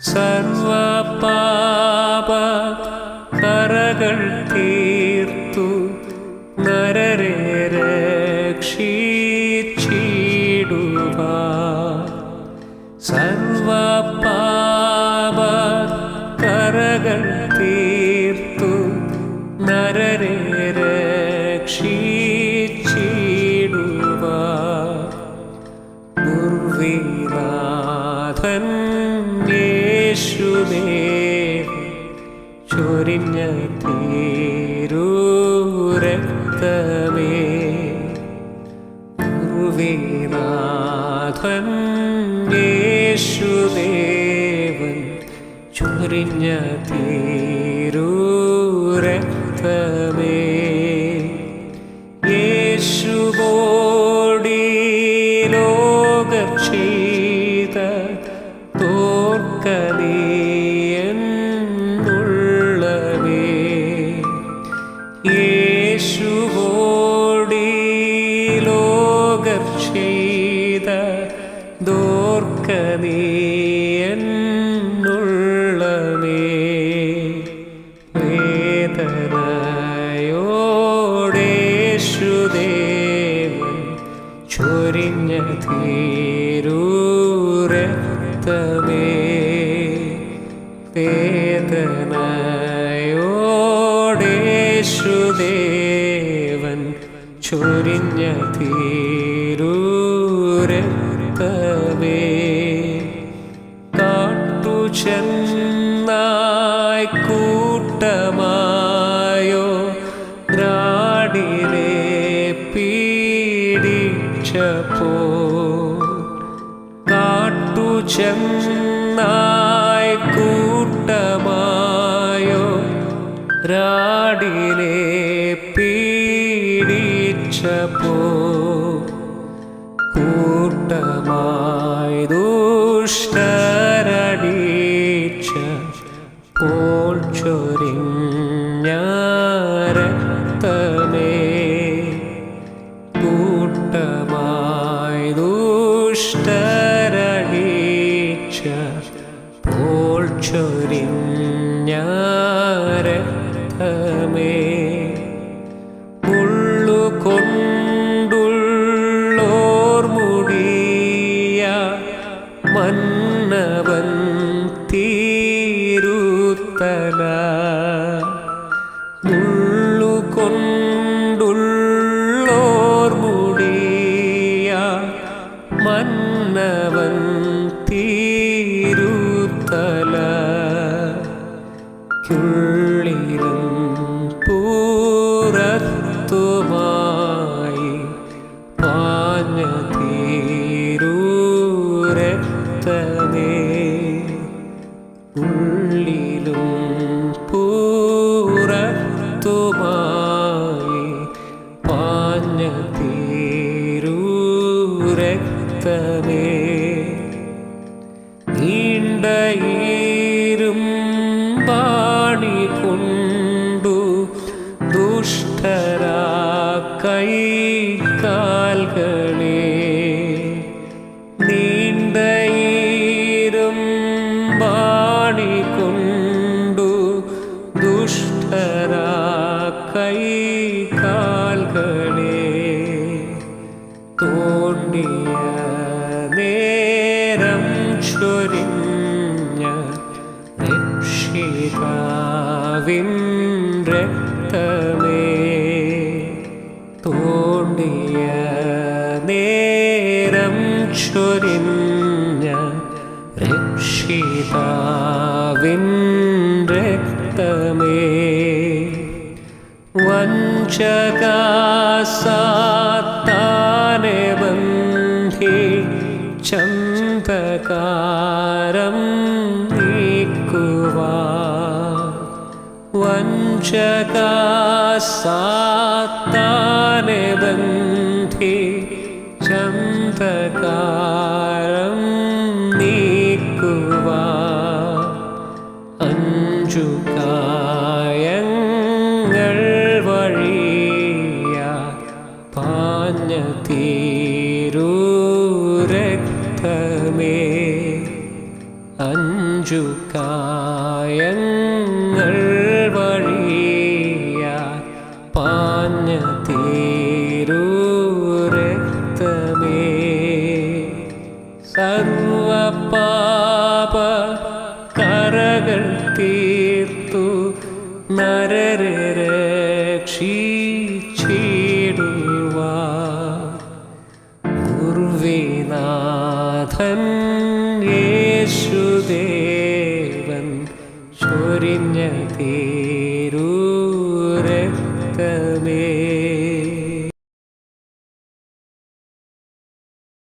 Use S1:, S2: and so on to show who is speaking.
S1: സർവപാപ കറകൾ തീർത്തു നരരെ രക്ഷിച്ചിടുവാൻ യേശുദേവ ചൊരിഞ്ഞ തീരൂ രക്തമേ ദുർവിനാഥൻ യേശുദേവൻ ചൊരിഞ്ഞ തീരൂ യേശുവോടി ലോകം ചെയ്ത ദോർക്കനീയെന്നുള്ളവേ തീരൂരക്തമേ കാട്ടു ചെന്നായി കൂട്ടമായോ ദ്രാടിലെ പീഡിച്ചപ്പോ. കാട്ടു ചെന്നായി ദ്രാടിലെ ദുഷ്ടരടീച്ച പോൾ ചൊരിഞ്ഞ രക്തമേ കൂട്ടമായി ദുഷ്ടരടീച്ച പോൽ ചൊരിഞ്ഞ രക്തമേ മുള്ളുകൊണ്ടുള്ളോർ മുടിയ മന്നവൻ പാഞ്ഞ തീരൂരക്തമേ. നീണ്ടയിരും പാണി കൊണ്ടു ദുഷ്ടരാ കൈ ചൊരിഞ്ഞ രക്ഷിതാവിൻ രക്തമേ തോണ്ടിയ നേരം ചൊരിഞ്ഞ രക്ഷിതാവിൻ രക്തമേ വഞ്ചകാസാത്താനെ ബന്ധി ചന്തകാരം നീക്കുവാ വഞ്ചകാസാത്താനെ ബന്ധി ചന്തകാരം കായങ്ങൾ വഴിയ പാഞ്ഞ തീരൂരക്തമേ സർവപാപ കരകൾ തീർത്തു നരരെ രക്ഷിച്ചിടുവാ ഗുരുവേനാഥൻ ചൊരിഞ്ഞ